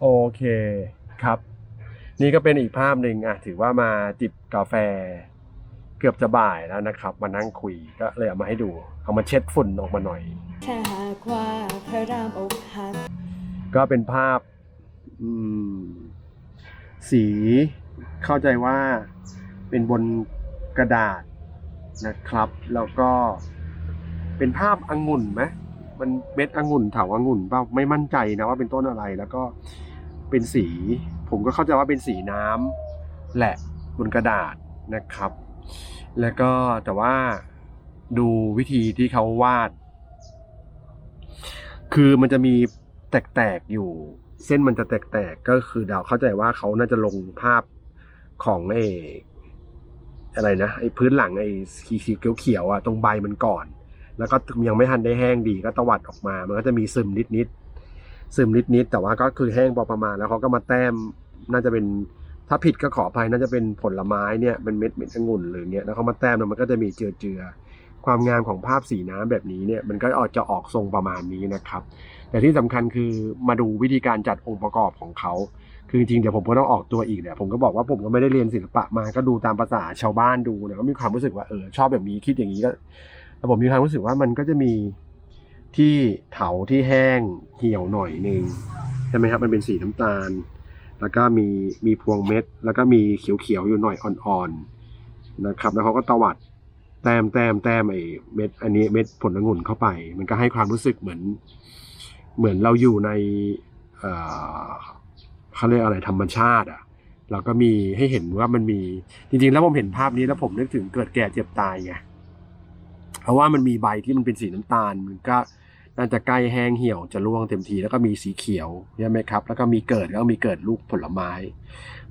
โอเคครับ นี่ก็เป็นอีกภาพหนึ่งอะถือว่ามาจิบกาแฟ เกือบจะบ่ายแล้วนะครับ มานั่งคุยก็เลยเอามาให้ดู เอามาเช็ดฝุ่นออกมาหน่อยถ้าหากว่าพระรามอกหักก็เป็นภาพอืมสีเข้าใจว่าเป็นบนกระดาษนะครับ แล้วก็เป็นภาพองุ่นไหมมันเม็ดองุ่นเถาองุ่นเปล่าไม่มั่นใจนะว่าเป็นต้นอะไรแล้วก็ เป็นสี ผมก็เข้าใจว่าเป็นสีน้ำแหละบนกระดาษนะครับ แล้วก็แต่ว่าดูวิธีที่เขาวาด คือมันจะมีแตกๆอยู่ เส้นมันจะแตกๆก็คือเดาเข้าใจว่าเขาน่าจะลงภาพของไอ้อะไรนะไอ้พื้นหลังไอ้สีเขียวๆอะตรงใบมันก่อน แล้วก็ยังไม่ทันได้แห้งดีก็ตวัดออกมา มันก็จะมีซึมนิดๆ ซึมนิดๆแต่ว่าก็คือแห้งพอประมาณแล้วเขาก็มาแต้มน่าจะเป็นถ้าผิดก็ขออภัยน่าจะเป็นผลไม้เนี่ยเป็นเม็ดเม็ดองุ่นหรือเนี้ยแล้วเขามาแต้มแล้วมันก็จะมีเจือเจือๆความงามของภาพสีน้ำแบบนี้เนี่ยมันก็ออกจะออกทรงประมาณนี้นะครับ แต่ที่สำคัญคือมาดูวิธีการจัดองค์ประกอบของเขา คือจริงๆเดี๋ยวผมก็ต้องออกตัวอีกเนี่ยผมก็บอกว่าผมก็ไม่ได้เรียนศิลปะมาก็ดูตามภาษาชาวบ้านดูเนี่ยก็มีความรู้สึกว่าเออชอบแบบนี้คิดอย่างนี้ก็แต่ผมมีความรู้สึกว่ามันก็จะมี ที่เถาที่แห้งเหี่ยวหน่อยหนึ่งใช่ไหมครับมันเป็นสีน้ำตาล แล้วก็มีมีพวงเม็ด แล้วก็มีเขียวๆอยู่หน่อยอ่อนๆนะครับ แล้วเขาก็ตวัดแต้มแต้มแต้มไอ้เม็ด อันนี้เม็ดผลองุ่นเข้าไป มันก็ให้ความรู้สึกเหมือน เหมือนเราอยู่ในเอ่อเขาเรียกอะไรธรรมชาติอะเราก็มีให้เห็นว่ามันมีจริงๆ แล้วผมเห็นภาพนี้แล้วผมนึกถึงเกิดแก่เจ็บตายไง เพราะว่ามันมีใบที่มันเป็นสีน้ำตาล มันก็น่าจะใกล้แห้งเหี่ยวจะร่วงเต็มทีแล้วก็มีสีเขียวใช่ไหมครับ แล้วก็มีเกิดแล้วมีเกิดลูกผลไม้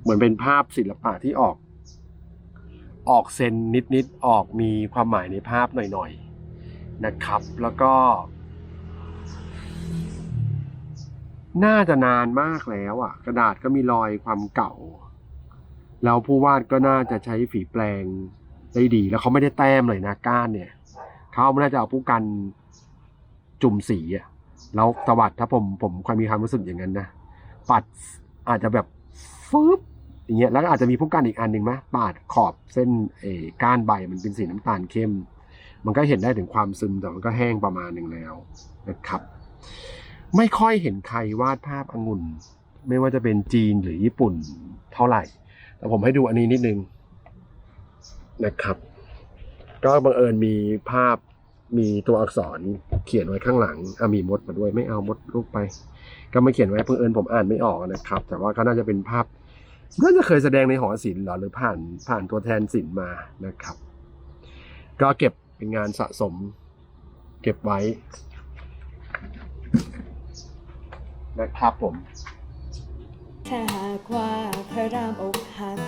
เหมือนเป็นภาพศิลปะที่ออก ออกเซนนิดๆออกมีความหมายในภาพหน่อยๆนะครับ แล้วก็ น่าจะนานมากแล้วอะ กระดาษก็มีรอยความเก่าแล้วผู้วาดก็น่าจะใช้ฝีแปลงได้ดี แล้วเขาไม่ได้แต้มเลยนะก้านเนี่ย เขาน่าจะเอาผู้กันจุ่มสีอะแล้วตวัดถ้าผมผมความมีความรู้สึกอย่างนั้นนะปัดอาจจะแบบฟึบอย่างเงี้ยแล้วก็อาจจะมีผู้กันอีกอันหนึ่งไหมปาดขอบเส้นเออก้านใบมันเป็นสีน้ำตาลเข้ม มันก็เห็นได้ถึงความซึมแต่มันก็แห้งประมาณหนึ่งแล้วนะครับ ไม่ค่อยเห็นใครวาดภาพองุ่น ไม่ว่าจะเป็นจีนหรือญี่ปุ่นเท่าไหร่ แต่ผมให้ดูอันนี้นิดนึงนะครับ ก็บังเอิญมีภาพ มีตัวอักษรเขียนไว้ข้างหลังอะมีมดมาด้วยไม่เอามดลูกไป ก็ไม่เขียนไว้เพิ่งเอิญผมอ่านไม่ออกนะครับ แต่ว่าก็น่าจะเป็นภาพน่าจะเคยแสดงในหอศิลป์หรอหรือผ่านผ่านตัวแทนศิลป์มานะครับ ก็เก็บเป็นงานสะสม เก็บไว้ นะครับผม ถ้าหากว่าพระรามอกหัก